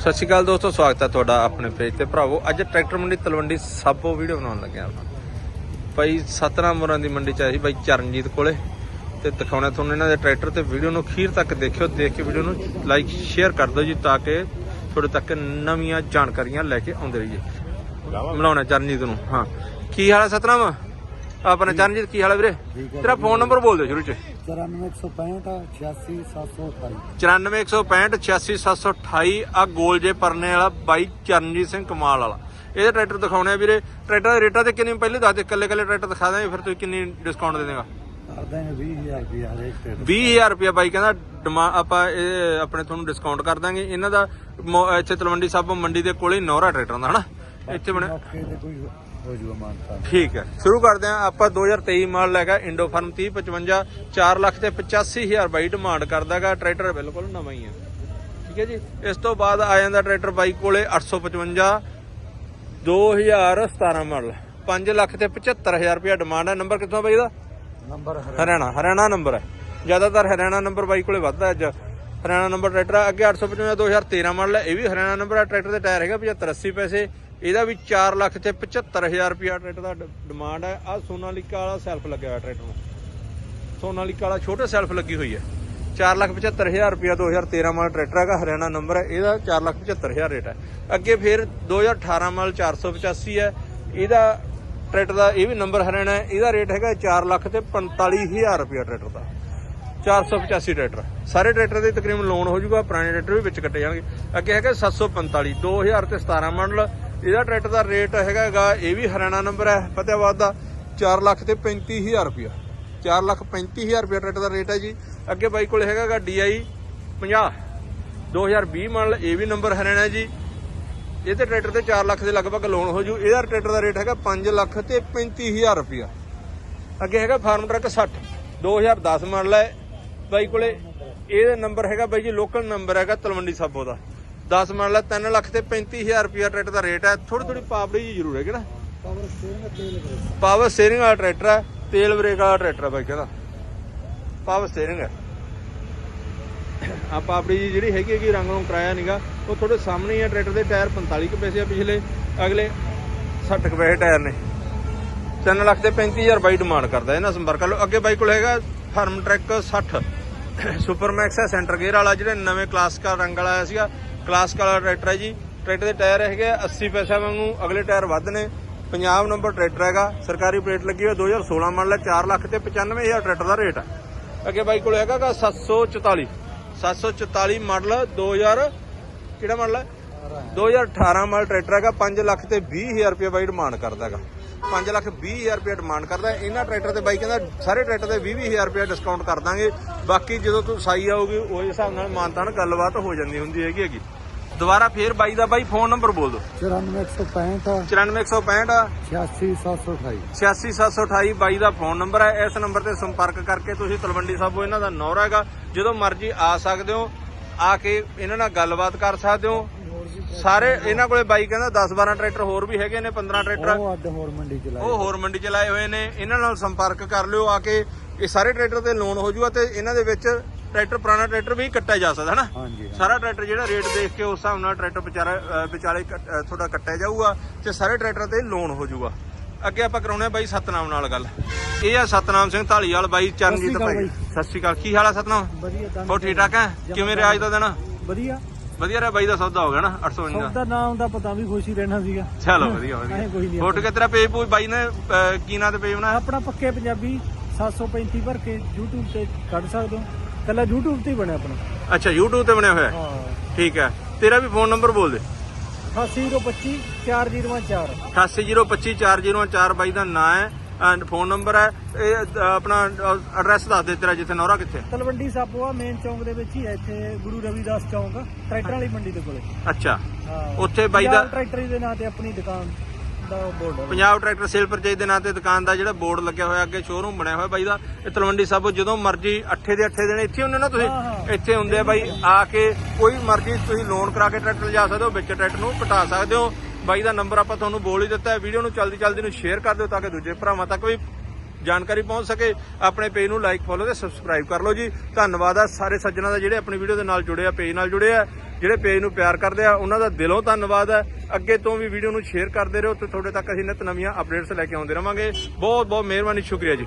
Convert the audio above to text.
ਸਤਿ ਸ਼੍ਰੀ ਅਕਾਲ ਦੋਸਤੋ ਸਵਾਗਤ ਹੈ ਤੁਹਾਡਾ ਆਪਣੇ ਪੇਜ ਤੇ। ਭਰਾਵੋ ਅੱਜ ਟਰੈਕਟਰ ਮੰਡੀ ਤਲਵੰਡੀ ਸਾਬੋ ਵੀਡੀਓ ਬਣਾਉਣ ਲੱਗਿਆ ਆਪਾਂ। ਭਾਈ ਸਤਨਾਮ ਮੁਰਾਂ ਦੀ ਮੰਡੀ ਚ ਆਇਆ ਸੀ ਭਾਈ ਚਰਨਜੀਤ ਕੋਲੇ। ਤੇ ਦਿਖਾਉਣਾ ਤੁਹਾਨੂੰ ਇਹਨਾਂ ਦੇ ਟਰੈਕਟਰ ਤੇ ਵੀਡੀਓ ਨੂੰ। ਅਖੀਰ ਤੱਕ ਦੇਖਿਓ ਦੇਖ ਕੇ ਵੀਡੀਓ ਨੂੰ ਲਾਈਕ ਸ਼ੇਅਰ ਕਰ ਦਿਓ ਜੀ ਤਾਂ ਕਿ ਤੁਹਾਡੇ ਤੱਕ ਨਵੀਆਂ ਜਾਣਕਾਰੀਆਂ ਲੈ ਕੇ ਆਉਂਦੇ ਰਹੀਏ। ਬਣਾਉਣਾ ਚਰਨਜੀਤ ਨੂੰ ਹਾਂ। ਕੀ ਹਾਲ ਹੈ ਸਤਨਾਮ? ਆਪਣਾ ਚਰਨਜੀਤ ਕੀ ਹਾਲ ਹੈ ਵੀਰੇ? ਤੇਰਾ ਫੋਨ ਨੰਬਰ ਬੋਲ ਦਿਓ ਸ਼ੁਰੂ ਚ। 94165 86728 94165 86728 ਆ ਗੋਲ ਜੇ ਪਰਨੇ ਵਾਲਾ ਬਾਈ ਚਰਨਜੀਤ ਸਿੰਘ ਕਮਾਲ ਵਾਲਾ। ਇਹਦੇ ਟਰੈਕਟਰ ਦਿਖਾਉਣੇ ਆ ਵੀਰੇ। ਟਰੈਕਟਰ ਦੇ ਰੇਟਾਂ ਤੇ ਕਿੰਨੀ ਪਹਿਲੇ ਦੱਸ ਦੇ, ਇਕੱਲੇ ਇਕੱਲੇ ਟਰੈਕਟਰ ਦਿਖਾ ਦਾਂਗੇ ਫਿਰ ਤੁਸੀਂ ਕਿੰਨੀ ਡਿਸਕਾਊਂਟ ਦੇ ਦੇਗਾ? ਕਰਦੇ ਨੇ 20000 ਰੁਪਏ ਹਰੇਕ ਤੇ 20000 ਰੁਪਇਆ ਬਾਈ ਕਹਿੰਦਾ ਡਿਮਾ- ਆਪਾਂ ਇਹ ਆਪਣੇ ਤੁਹਾਨੂੰ ਡਿਸਕਾਊਂਟ ਕਰ ਦਾਂਗੇ ਇਹਨਾਂ ਦਾ ਇੱਥੇ ਤਲਵੰਡੀ ਸਾਬੋ ਮੰਡੀ ਦੇ ਕੋਲੇ ਹੀ ਨੌਰਾ ਟਰੈਕਟਰਾਂ ਦਾ, ਹਨਾ? ਇੱਥੇ ਬਣਿਆ ਕੋਈ ਹੋ ਜੂਗਾ ਮਾਨਤਾ ਠੀਕ ਹੈ। ਸ਼ੁਰੂ ਕਰਦੇ ਹਾਂ। ਆਪਾਂ 2023 ਮਾਡਲ ਹੈਗਾ ਇੰਡੋ ਫਾਰਮ 3055 4 ਲੱਖ ਤੇ 85000 ਬਾਈ ਡਿਮਾਂਡ ਕਰਦਾਗਾ। ਟਰੈਕਟਰ ਬਿਲਕੁਲ ਨਵਾਂ ਹੀ ਹੈ। ਠੀਕ ਹੈ ਜੀ। ਇਸ ਤੋਂ ਬਾਅਦ ਆ ਜਾਂਦਾ ਟਰੈਕਟਰ ਬਾਈ ਕੋਲੇ 855 2017 ਮਾਡਲ 5 ਲੱਖ ਤੇ 75000 ਰੁਪਇਆ ਡਿਮਾਂਡ ਹੈ। ਨੰਬਰ ਕਿੱਥੋਂ ਬਾਈ ਦਾ ਨੰਬਰ ਹਰਿਆਣਾ। ਹਰਿਆਣਾ ਨੰਬਰ ਹੈ। ਜ਼ਿਆਦਾਤਰ ਹਰਿਆਣਾ ਨੰਬਰ ਬਾਈ ਕੋਲੇ ਵੱਧਦਾ ਅੱਜ। ਹਰਿਆਣਾ ਨੰਬਰ ਟਰੈਕਟਰ ਆ। ਅੱਗੇ 855 2013 ਮਾਡਲ ਹੈ ਇਹ ਵੀ ਹਰਿਆਣਾ ਨੰਬਰ ਹੈ ਟਰੈਕਟਰ ਦੇ ਟਾਇਰ ਹੈਗਾ 75 80 ਪੈਸੇ। ਇਹਦਾ ਵੀ 4 ਲੱਖ ਤੇ 75000 ਰੁਪਇਆ ਟਰੈਕਟਰ ਦਾ ਡਿਮਾਂਡ ਹੈ ਆ। ਸੋਨਾਲੀਕਾ ਵਾਲਾ ਸੈਲਫ ਲੱਗਿਆ ਹੋਇਆ ਟਰੈਕਟਰ ਨੂੰ। ਸੋਨਾਲੀਕਾ ਵਾਲਾ ਛੋਟਾ ਸੈਲਫ ਲੱਗੀ ਹੋਈ ਹੈ 4 ਲੱਖ 75000 ਰੁਪਇਆ 2013 ਮਾਡਲ ਟਰੈਕਟਰ ਹੈਗਾ, ਹਰਿਆਣਾ ਨੰਬਰ ਹੈ ਇਹਦਾ 4 ਲੱਖ 75000 ਰੇਟ ਹੈ ਅੱਗੇ ਫਿਰ 2018 ਮਾਡਲ 485 ਹੈ ਇਹਦਾ ਟਰੈਕਟਰ ਦਾ ਇਹ ਵੀ ਨੰਬਰ ਹਰਿਆਣਾ ਹੈ ਇਹਦਾ ਰੇਟ ਹੈਗਾ 4 ਲੱਖ ਤੇ 45000 ਰੁਪਇਆ ਟਰੈਕਟਰ ਦਾ। 485 ਟਰੈਕਟਰ। ਸਾਰੇ ਟਰੈਕਟਰ ਦੇ ਤਕਰੀਬਨ ਲੋਨ ਹੋ ਜਾਊਗਾ ਪੁਰਾਣੇ ਟਰੈਕਟਰ ਵੀ ਵਿੱਚ ਕੱਟੇ ਜਾਣਗੇ। ਅੱਗੇ ਹੈਗਾ 745 2000 ਤੇ 17 ਮਾਡਲ ਇਹਦਾ ਟਰੈਕਟਰ ਦਾ ਰੇਟ ਹੈਗਾਗਾ, ਇਹ ਵੀ ਹਰਿਆਣਾ ਨੰਬਰ ਹੈ, ਫਤਿਆਬਾਦ ਦਾ 4 ਲੱਖ ਤੇ 35000 ਰੁਪਇਆ। 4 ਲੱਖ 35000 ਰੁਪਇਆ ਟਰੈਕਟਰ ਦਾ ਰੇਟ ਹੈ ਜੀ। ਅੱਗੇ ਬਾਈ ਕੋਲ ਹੈਗਾਗਾ DI 50 2020 ਮਾਡਲ ਇਹ ਵੀ ਨੰਬਰ ਹਰਿਆਣਾ ਜੀ। ਇਹ ਤੇ ਟਰੈਕਟਰ ਤੇ 4 ਲੱਖ ਦੇ ਲਗਭਗ ਲੋਨ ਹੋ ਜੂ। ਇਹਦਾ ਟਰੈਕਟਰ ਦਾ ਰੇਟ ਹੈਗਾ 5 ਲੱਖ ਤੇ 35000 ਰੁਪਇਆ। ਅੱਗੇ ਹੈਗਾ ਫਾਰਮ ਟਰੱਕ 60 2010 ਮਾਡਲ ਹੈ। ਬਾਈ ਕੋਲੇ ਇਹਦਾ ਨੰਬਰ ਹੈਗਾ ਬਾਈ ਜੀ ਲੋਕਲ ਨੰਬਰ ਹੈਗਾ ਤਲਵੰਡੀ ਸਾਬੋ ਦਾ। 10 ਮਾਡਲ ਹੈ 3 ਲੱਖ ਤੇ 35000 ਰੁਪਇਆ ਟਰੈਕਟਰ ਦਾ ਰੇਟ ਹੈ। ਥੋੜੀ ਥੋੜੀ ਪਾਪੜੀ ਜੀ ਜ਼ਰੂਰ ਹੈਗੀ ਨਾ। ਪਾਵਰ ਸਟੀਅਰਿੰਗ ਤੇਲ ਬ੍ਰੇਕ ਪਾਵਰ ਸਟੀਅਰਿੰਗ ਵਾਲਾ ਟਰੈਕਟਰ ਹੈ ਤੇਲ ਬ੍ਰੇਕ ਵਾਲਾ ਟਰੈਕਟਰ ਹੈ ਬਾਈ ਕਹਿੰਦਾ। ਪਾਵਰ ਸਟੀਅਰਿੰਗ ਹੈ। ਆ ਪਾਪੜੀ ਜੀ ਜਿਹੜੀ ਹੈਗੀ ਹੈਗੀ ਰੰਗ ਨੂੰ ਕਰਾਇਆ ਨਹੀਂਗਾ ਉਹ ਤੁਹਾਡੇ ਸਾਹਮਣੇ ਹੀ ਹੈ ਟਰੈਕਟਰ ਦੇ ਟਾਇਰ 45 ਕੁ ਪੈਸੇ ਆ ਪਿਛਲੇ ਅਗਲੇ 60 ਕੁ ਪੈਸੇ ਟਾਇਰ ਨੇ। 3 ਲੱਖ ਤੇ 35000 ਬਾਈ ਡਿਮਾਂਡ ਕਰਦਾ ਇਹਨਾਂ ਸੰਪਰਕ ਕਰ ਲਓ ਅੱਗੇ ਬਾਈ ਕੋਲ ਹੈਗਾ ਫਾਰਮ ਟਰੈਕ 60 ਸੁਪਰ ਮੈਕਸ ਹੈ ਸੈਂਟਰ ਗੇਅਰ ਵਾਲਾ ਜਿਹੜੇ ਨਵੇਂ ਕਲਾਸਿਕਲ ਰੰਗ ਵਾਲਾ ਆਇਆ ਸੀਗਾ। ਕਲਾਸਿਕਲ ਵਾਲਾ ਟਰੈਕਟਰ ਹੈ ਜੀ। ਟਰੈਕਟਰ ਦੇ ਟਾਇਰ ਹੈਗੇ ਆ 80 ਪੈਸੇ ਵਾਂਗੂ। ਅਗਲੇ ਟਾਇਰ ਵੱਧ ਨੇ। ਪੰਜਾਬ ਨੰਬਰ ਟਰੈਕਟਰ ਹੈਗਾ। ਸਰਕਾਰੀ ਪਲੇਟ ਲੱਗੀ ਹੋਈ 2016 ਮਾਡਲ ਹੈ 4 ਲੱਖ ਤੇ 95000 ਟਰੈਕਟਰ ਦਾ ਰੇਟ ਹੈ ਅੱਗੇ ਬਾਈ ਕੋਲ ਹੈਗਾ ਗਾ 744 744 ਮਾਡਲ 2000 ਕਿਹੜਾ ਮਾਡਲ ਹੈ 2018 ਮਾਡਲ ਟਰੈਕਟਰ ਹੈਗਾ 5 ਲੱਖ ਤੇ 20000 ਰੁਪਏ ਬਾਈ ਡਿਮਾਂਡ ਕਰਦਾ ਹੈਗਾ। 5 ਲੱਖ 20000 ਰੁਪਏ ਡਿਮਾਂਡ ਕਰਦਾ। ਇਹਨਾਂ ਟਰੈਕਟਰ ਤੇ ਬਾਈ ਕਹਿੰਦਾ ਸਾਰੇ ਟਰੈਕਟਰ ਤੇ 20000 ਰੁਪਏ ਡਿਸਕਾਊਂਟ ਕਰ ਦਾਂਗੇ। ਬਾਕੀ ਜਦੋਂ ਤੂੰ ਸਾਈ ਆਊਗੀ ਉਸ ਹਿਸਾਬ ਨਾਲ ਮਾਨਤਾਨ ਗੱਲਬਾਤ ਹੋ ਜਾਂਦੀ ਹੁੰਦੀ ਹੈਗੀ ਹੈਗੀ। ਦੁਬਾਰਾ ਫੇਰ ਬਾਈ ਦਾ ਬਾਈ ਫੋਨ ਨੰਬਰ ਬੋਲ ਦਿਓ। 94165 94165 86728 86728 ਬਾਈ ਦਾ ਫੋਨ ਨੰਬਰ ਹੈ। ਇਸ ਨੰਬਰ ਤੇ ਸੰਪਰਕ ਕਰਕੇ ਤੁਸੀਂ ਤਲਵੰਡੀ ਸਾਬੋ ਇਹਨਾਂ ਦਾ ਨੌਰਾ ਹੈਗਾ। ਜਦੋਂ ਮਰਜ਼ੀ ਆ ਸਕਦੇ ਹੋ ਆ ਕੇ ਇਹਨਾਂ ਨਾਲ ਗੱਲਬਾਤ ਕਰ ਸਕਦੇ ਹੋ। ਸਾਰੇ ਇਹਨਾਂ ਕੋਲੇ ਬਾਈ ਕਹਿੰਦਾ 10 12 ਟਰੈਕਟਰ ਹੋਰ ਵੀ ਹੈਗੇ ਨੇ 15 ਟਰੈਕਟਰ ਉਹ ਅੱਡ ਹੋਰ ਮੰਡੀ ਚ ਲਾਏ ਉਹ ਹੋਰ ਮੰਡੀ ਚ ਲਾਏ ਹੋਏ ਨੇ ਇਹਨਾਂ ਨਾਲ ਸੰਪਰਕ ਕਰ ਲਿਓ ਆ ਕੇ ਇਹ ਸਾਰੇ ਟਰੈਕਟਰ ਤੇ ਲੋਨ ਹੋ ਜੂਗਾ ਤੇ ਇਹਨਾਂ ਦੇ ਵਿੱਚ ਟਰੈਕਟਰ ਪੁਰਾਣਾ ਟਰੈਕਟਰ ਵੀ ਕੱਟਿਆ ਜਾ ਸਕਦਾ ਹਨਾ। ਸਾਰਾ ਟਰੈਕਟਰ ਜਿਹੜਾ ਰੇਟ ਦੇਖ ਕੇ ਉਸ ਹਿਸਾਬ ਨਾਲ ਟਰੈਕਟਰ ਵਿਚਾਰਾ ਵਿਚਾਲੇ ਤੁਹਾਡਾ ਕੱਟਿਆ ਜਾਊਗਾ ਤੇ ਸਾਰੇ ਟਰੈਕਟਰ ਤੇ ਲੋਨ ਹੋ ਜਾਊਗਾ ਅੱਗੇ ਆਪਾਂ ਕਰਾਉਣੇ ਆ ਬਾਈ ਸਤਨਾਮ ਨਾਲ ਗੱਲ। ਇਹ ਆ ਸਤਨਾਮ ਸਿੰਘ ਢਾਲੀਵਾਲ ਬਾਈ ਚਰਨਜੀਤ ਭਾਈ। ਸਤਿ ਸ਼੍ਰੀ ਅਕਾਲ ਕੀ ਹਾਲ ਆ ਸਤਨਾਮ? ਵਧੀਆ ਤਾਂ ਹੋ ਠੀਕ ਠਾਕ ਹੈ? ਕਿਵੇਂ ਰਿਹਾ ਅੱਜ ਦਾ ਦਿਨ? ਵਧੀਆ। ਵਧੀਆ ਰਿਹਾ ਬਾਈ ਦਾ ਸੌਦਾ ਹੋ ਗਿਆ ਨਾ 852 ਸਭ ਦਾ ਨਾਮ ਦਾ ਪਤਾ ਵੀ ਖੁਸ਼ੀ ਰਹਿਣਾ ਸੀਗਾ। ਚਲੋ ਵਧੀਆ ਐਂ ਕੋਈ ਵਧੀਆ ਨਹੀਂ ਫੋਟੋ ਕੇ ਤੇਰਾ ਪੇਜ ਪੂਜ ਬਾਈ ਨੇ ਕੀ ਨਾਂ ਤੇ ਪੇਜ ਬਣਾਇਆ? ਆਪਣਾ ਪੱਕੇ ਪੰਜਾਬੀ 735 ਭਰ ਕੇ YouTube ਤੇ ਕੱਢ ਸਕਦੇ ਹੋ। ਕੱਲਾ YouTube ਤੇ ਹੀ ਬਣਿਆ ਆਪਣਾ। ਅੱਛਾ YouTube ਤੇ ਬਣਿਆ ਹੋਇਆ? ਹੈ। ਠੀਕ ਹੈ। ਤੇਰਾ ਵੀ ਫੋਨ ਨੰਬਰ ਬੋਲ ਦੇ। 80025 4014 88025404 ਬਾਈ ਦਾ ਨਾਂ ਹੈ। ਐਂਡ ਫੋਨ ਨੰਬਰ ਹੈ। ਇਹ ਆਪਣਾ ਐਡਰੈਸ ਦੱਸ ਦੇ ਤੇਰਾ ਜਿੱਥੇ ਨੌਰਾ ਕਿੱਥੇ। ਤਲਵੰਡੀ ਸਾਬੋਆ ਮੇਨ ਚੌਂਕ ਦੇ ਵਿੱਚ ਹੀ ਹੈ ਇੱਥੇ ਗੁਰੂ ਰਵਿਦਾਸ ਚੌਂਕ ਟਰੈਕਟਰ ਵਾਲੀ ਮੰਡੀ ਦੇ ਕੋਲੇ। ਅੱਛਾ। ਉੱਥੇ ਬਾਈ ਦਾ- ਟਰੈਕਟਰ ਦੇ ਨਾਂ ਤੇ ਆਪਣੀ ਦੁਕਾਨ ਪੰਜਾਬ ਟਰੈਕਟਰ ਸੇਲ ਪਰਚੇਜ ਦੇ ਨਾਂ ਤੇ ਦੁਕਾਨ ਦਾ ਜਿਹੜਾ ਬੋਰਡ ਲੱਗਿਆ ਹੋਇਆ ਅੱਗੇ ਸ਼ੋਰੂਮ ਬਣਿਆ ਹੋਇਆ ਬਾਈ ਦਾ। ਇਹ ਤਲਵੰਡੀ ਸਾਬੋ ਜਦੋਂ ਮਰਜ਼ੀ ਅੱਠੇ ਦੇ ਅੱਠੇ ਦਿਨ ਇੱਥੇ ਹੁੰਦੇ ਨਾ ਤੁਸੀਂ। ਇੱਥੇ ਹੁੰਦੇ ਆ ਬਾਈ ਆ ਕੇ ਕੋਈ ਮਰਜ਼ੀ ਤੁਸੀਂ ਲੋਨ ਕਰਾ ਕੇ ਟਰੈਕਟਰ ਲਿਜਾ ਸਕਦੇ ਹੋ ਵਿੱਚ ਟਰੈਕਟਰ ਨੂੰ ਕਟਾ ਸਕਦੇ ਹੋ। ਬਾਈ ਦਾ ਨੰਬਰ ਆਪਾਂ ਤੁਹਾਨੂੰ ਬੋਲ ਹੀ ਦਿੱਤਾ ਹੈ। ਵੀਡੀਓ ਨੂੰ ਜਲਦੀ ਜਲਦੀ ਨੂੰ ਸ਼ੇਅਰ ਕਰ ਦਿਓ ਤਾਂ ਕਿ ਦੂਜੇ ਭਰਾਵਾਂ ਤੱਕ ਵੀ ਜਾਣਕਾਰੀ ਪਹੁੰਚ ਸਕੇ। ਆਪਣੇ ਪੇਜ ਨੂੰ ਲਾਈਕ ਫੋਲੋ ਤੇ ਸਬਸਕ੍ਰਾਈਬ ਕਰ ਲਓ ਜੀ। ਧੰਨਵਾਦ ਆ ਸਾਰੇ ਸੱਜਣਾ ਦਾ ਜਿਹੜੇ ਆਪਣੀ ਵੀਡੀਓ ਦੇ ਨਾਲ ਜੁੜੇ ਆ ਪੇਜ ਨਾਲ ਜੁੜੇ ਆ। ਜਿਹੜੇ ਪੇਜ ਨੂੰ ਪਿਆਰ ਕਰਦੇ ਆ, ਉਹਨਾਂ ਦਾ ਦਿਲੋਂ ਧੰਨਵਾਦ ਹੈ ਅੱਗੇ ਤੋਂ ਵੀ ਵੀਡੀਓ ਨੂੰ ਸ਼ੇਅਰ ਕਰਦੇ ਰਹੋ ਤੇ ਤੁਹਾਡੇ ਤੱਕ ਅਸੀਂ ਨਿਤ ਨਵੀਆਂ ਅਪਡੇਟਸ ਲੈ ਕੇ ਆਉਂਦੇ ਰਵਾਂਗੇ। ਬਹੁਤ ਬਹੁਤ ਮਿਹਰਬਾਨੀ, ਸ਼ੁਕਰੀਆ ਜੀ।